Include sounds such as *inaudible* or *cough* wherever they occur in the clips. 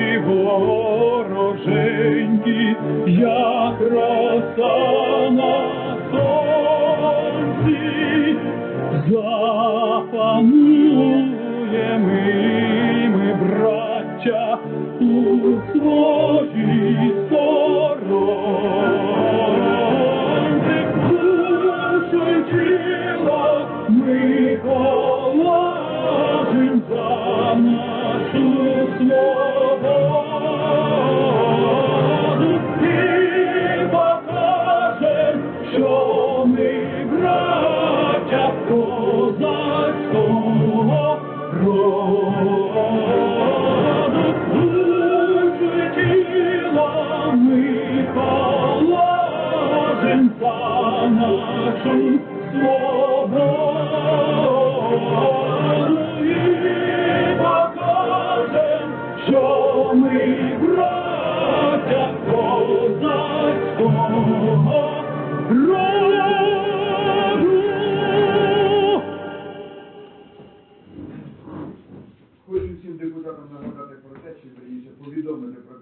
вмерла в Україні ні слава, ні воля, ще нам, браття українці, усміхнеться доля. Згинуть наші вороженьки, як роса на сонці, запануємо ми, браття, у своїй тіло ми положим за нашу свободу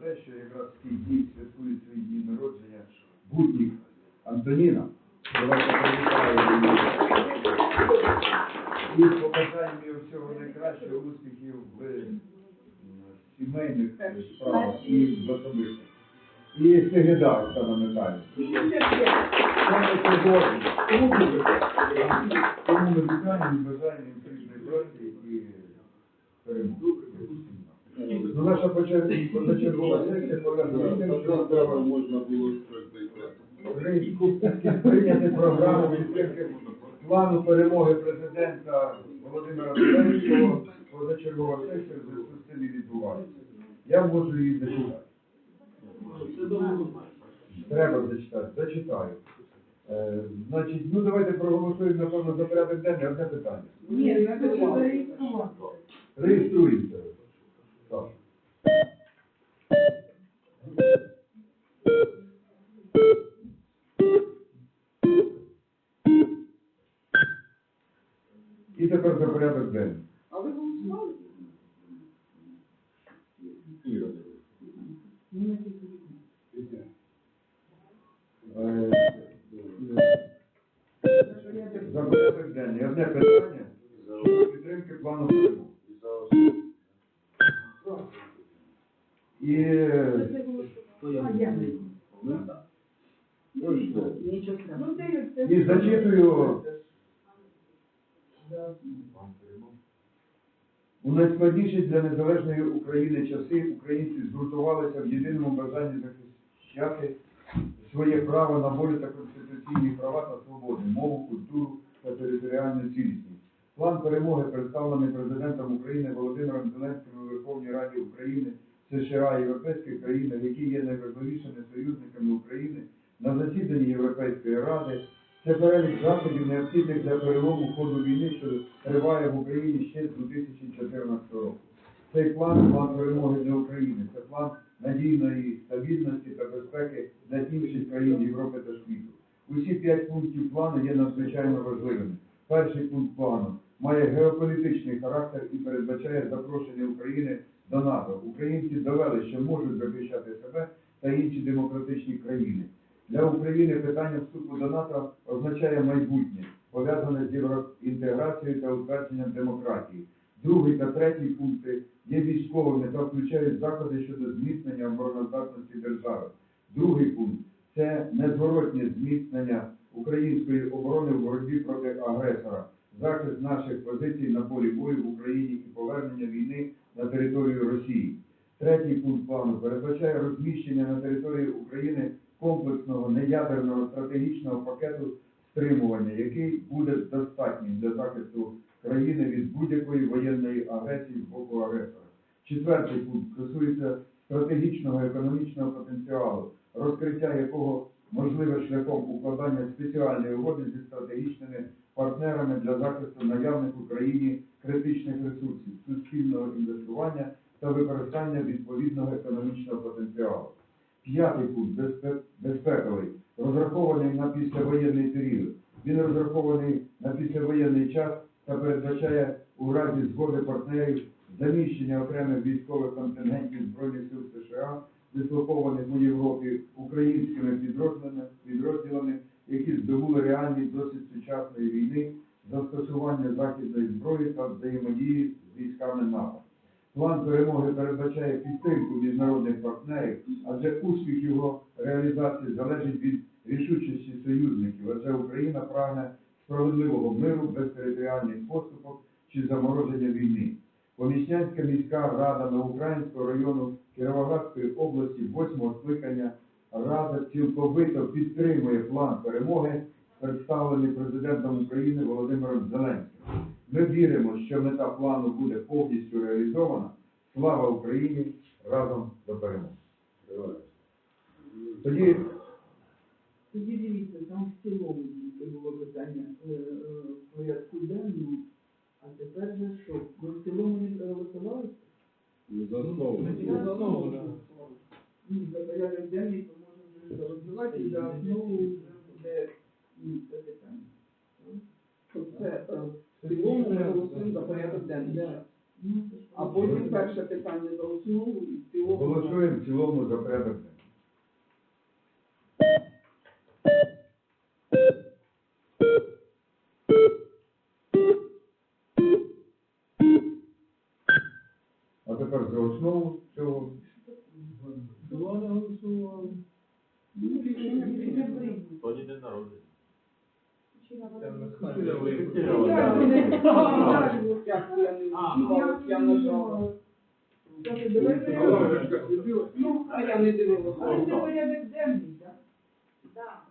те, що якраз ці дні святкують свої дні народження Буднік Антоніна. Давайте привітаємо. І побажаємо їй всього найкращого, успіхів в сімейних справах і в особистих. І Сегеда Оксана Михайлівна. Тому ми вітаємо і бажаємо їм плідної праці і перемоги. Ну, наша почер- позачергова сесія треба можна було прийняти програму підтримки плану перемоги президента Володимира Зеленського позачергова сесія в зв'язку з цим і відбувається. Я можу її зачитати. Треба зачитати, зачитаю. Е, значить, ну давайте проголосуємо, напевно, за порядок денний одне питання. Ні, треба зареєструвати. Реєструємося. Так. І тепер за порядок денний. А ви голосували? Е, За порядок денний. Одне питання щодо підтримки плану перемоги. І е, А я не. Нічого Ну, дивіться. І зачитую. У найскладніші для незалежної України часи українці згуртувалися в єдиному бажанні захищати своє право на волю та конституційні права та свободи, мову, культуру та територіальну цілісність. План перемоги, представлений президентом України Володимиром Зеленським у Верховній Раді України, США європейських країн, які є найважливішими союзниками України на засіданні Європейської Ради. Це перелік заходів, необхідних для перелому ходу війни, що триває в Україні ще з 2014 року. Цей план план перемоги для України. Це план надійної стабільності та безпеки для інших країн Європи та світу. Усі п'ять пунктів плану є надзвичайно важливими. Перший пункт плану має геополітичний характер і передбачає запрошення України до НАТО. Українці довели, що можуть захищати себе та інші демократичні країни. Для України питання вступу до НАТО означає майбутнє, пов'язане з євроінтеграцією та утвердженням демократії. Другий та третій пункти є військовими та включають заходи щодо зміцнення обороноздатності держави. Другий пункт це незворотнє зміцнення української оборони в боротьбі проти агресора, захист наших позицій на полі бою в Україні і повернення війни на територію Росії. Третій пункт плану передбачає розміщення на території України комплексного неядерного стратегічного пакету стримування, який буде достатнім для захисту країни від будь-якої воєнної агресії з боку агресора. Четвертий пункт стосується стратегічного економічного потенціалу, розкриття якого можливе шляхом укладання спеціальної угоди зі стратегічними партнерами для захисту наявних в Україні критичних ресурсів, суспільного інвестування та використання відповідного економічного потенціалу. П'ятий пункт безпековий, розрахований на післявоєнний період. Він розрахований на післявоєнний час та передбачає у разі згоди партнерів заміщення окремих військових контингентів Збройних сил США, дислокованих у Європі українськими підрозділами, які здобули реальний досвід сучасної війни, застосування західної зброї та взаємодії з військами НАТО. План перемоги передбачає підтримку міжнародних партнерів, адже успіх його реалізації залежить від рішучості союзників, адже Україна прагне справедливого миру без територіальних поступок чи замороження війни. Поміснянська міська рада Новоукраїнського району Кіровоградської області 8 скликання Рада цілковито підтримує план перемоги, представлений президентом України Володимиром Зеленським. Ми віримо, що мета плану буде повністю реалізована. Слава Україні! Разом до перемоги! Тоді Тоді дивіться, там в цілому це було питання е, е, в порядку денному, а тепер же що? Ви в цілому не проголосували? За основу. За основу, Ну, за порядок денний, то можна вже і за основу вже буде ну, це питання. Це е, в цілому ми голосуємо за порядок денний. Ну, А потім перше питання за основу і в цілому. голосуємо в цілому за порядок. денний. Основу цього не рішення прийнято. Тоді народження. Не вчувалась, я нажала. Так. Ну, а я не Але це порядок денний, так?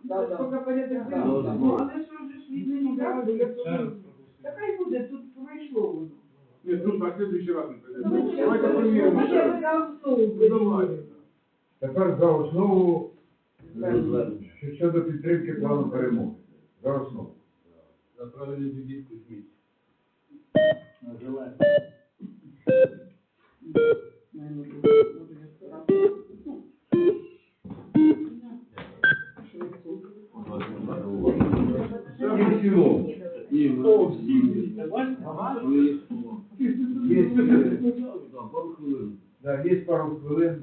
Да, Це да. порядок денний. Ну, але що ж від нині так, бо я думаю, та хай буде, тут пройшло воно. Нет, ну на следующий раз. Ну, Давайте поміряємо. Ми ще основу Ну, давай. Тепер за основу що- щодо підтримки плану перемоги. За основу. За правильну дідівку зміть. Наверно, буде погодження з характером. Швидко. В цілому. Ні, О, всі? Є, е, пару хвилин.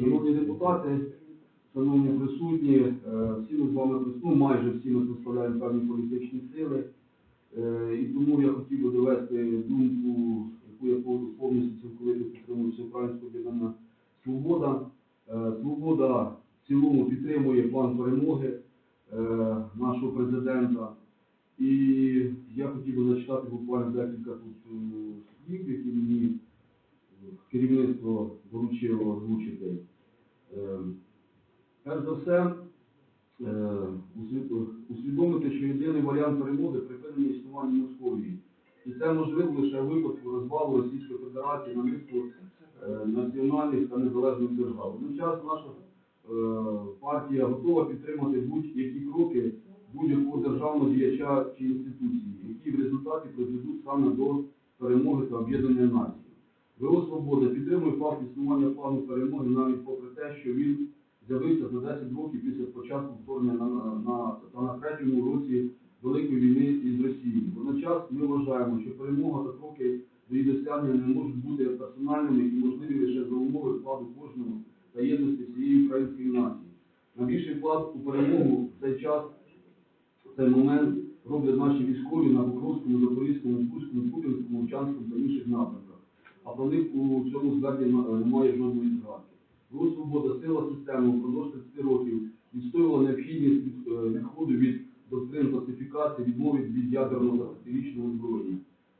Шановні депутати, шановні присутні, е, всі ми з вами ну, майже всі ми представляємо певні політичні сили. Е, І тому я хотів би довести думку, яку я повністю цілковито підтримую Всеукраїнського об'єднання Свобода. Е, Свобода в цілому підтримує план перемоги нашого президента. І хотів би зачитати буквально декілька тут е, слів, які мені керівництво доручило озвучити. Е, Перш за все, е, усвідомити, що єдиний варіант перемоги припинення існування Московії. І це можливо лише в випадку розвалу Російської Федерації на низку е, національних та незалежних держав. Водночас наша е, партія готова підтримати будь-які кроки будь-якого державного діяча чи інституції, які в результаті призведуть саме до перемоги та об'єднання нації. ВО Свобода підтримує факт існування плану перемоги навіть попри те, що він з'явився за 10 років після початку вторгнення на, на, на, та на третьому році Великої війни із Росією. Водночас ми вважаємо, що перемога та кроки до її досягнення не можуть бути персональними і можливі лише за умови вкладу кожного та єдності всієї української нації. Найбільший вклад у перемогу в цей час, цей момент роблять наші військові на Покровському, Запорізькому, Курському, Куп'янському, Мовчанському та інших напрямках. А про них у цьому зверті немає жодної згадки. Рух Свобода, сила системи впродовж 30 років відстоювала необхідність е, відходу від доктрин пацифікації, відмови від ядерного та стратегічного озброєння.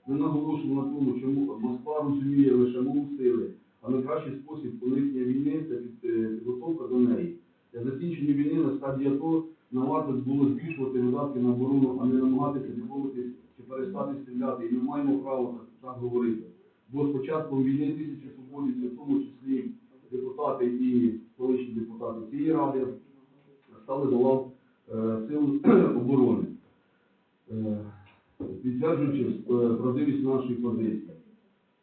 Ми наголошуємо на тому, що Мо- Москва розуміє лише мову сили, а найкращий спосіб уникнення війни це під- е, підготовка до неї. Для закінчення війни на стадії АТО нам варто було збільшувати видатки на оборону, а не намагатися відмовитись чи перестати стріляти. І ми маємо право так, так говорити. Бо спочатку початком війни тисячі свободівців, в тому числі і колишні депутати цієї ради, стали до лав е, сил *clears throat* оборони, Е, підтверджуючи е, правдивість нашої позиції.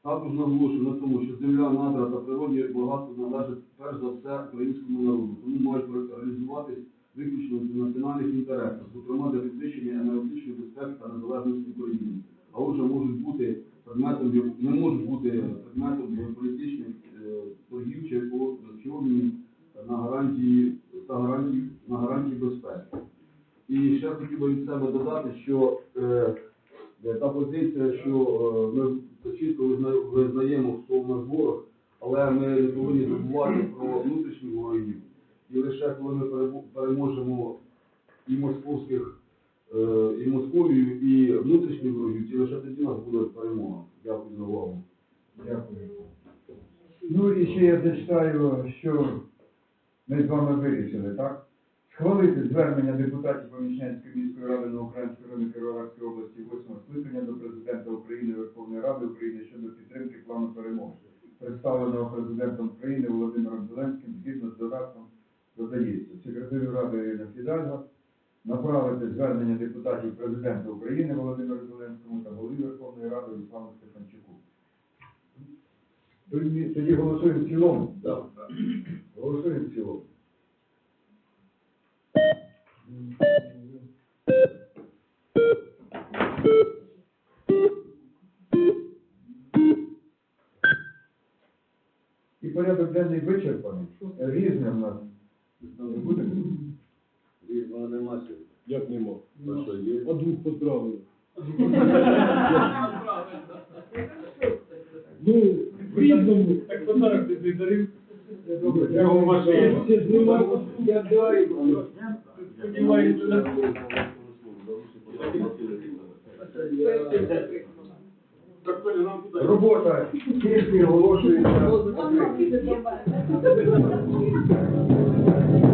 Також наголошую на тому, що земля, надра та природні багатство належать перш за все українському народу, тому мають реалізуватись виключно в національних інтересах, зокрема для підвищення енергетичної безпеки та незалежності України. А отже, можуть бути предметом не можуть бути предметом геополітичних торгів чи по- на гарантії та гарантії на гарантії безпеки. І ще хотів би від себе додати, що е, е, та позиція, що е, ми чітко визнаємо, в нас ворог, але ми не повинні забувати про внутрішніх ворогів. І лише коли ми переможемо і московських, е, і Московію, і внутрішніх ворогів, і лише тоді у нас буде перемога. Дякую за увагу. Дякую. Ну і ще я зачитаю, що ми з вами вирішили, так? Схвалити звернення депутатів Помічнянської міської ради на Української районі Кіровоградської області 8 скликання до Президента України Верховної Ради України щодо підтримки плану перемоги, представленого Президентом України Володимиром Зеленським згідно з додатком додається секретарю Ради Ірина Фідальга направити звернення депутатів Президента України Володимиру Зеленському та голові Верховної Ради Руслану Стефанчуку. Тоді, голосуємо в цілому. Голосуємо в цілому. І порядок денний вичерпаний. Різне в нас. Різного нема сьогодні. Як нема? А що є? А двох поздравили. *laughs* *laughs* Ну, в різному. Так подарок ти дарив. Робота.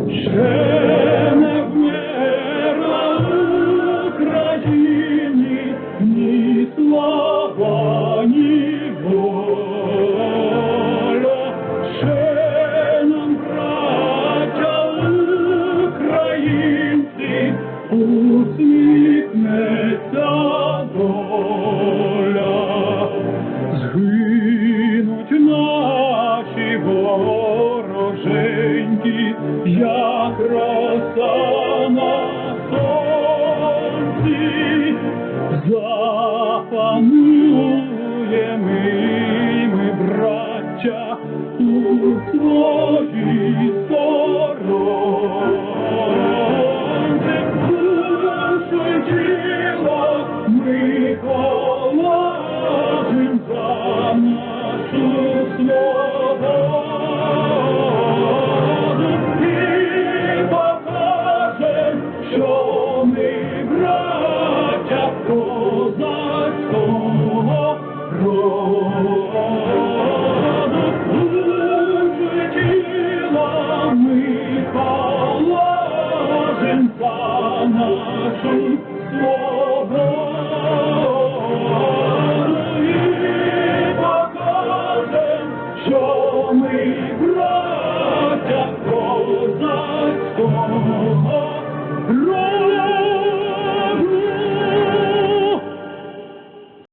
Ще не вмерла so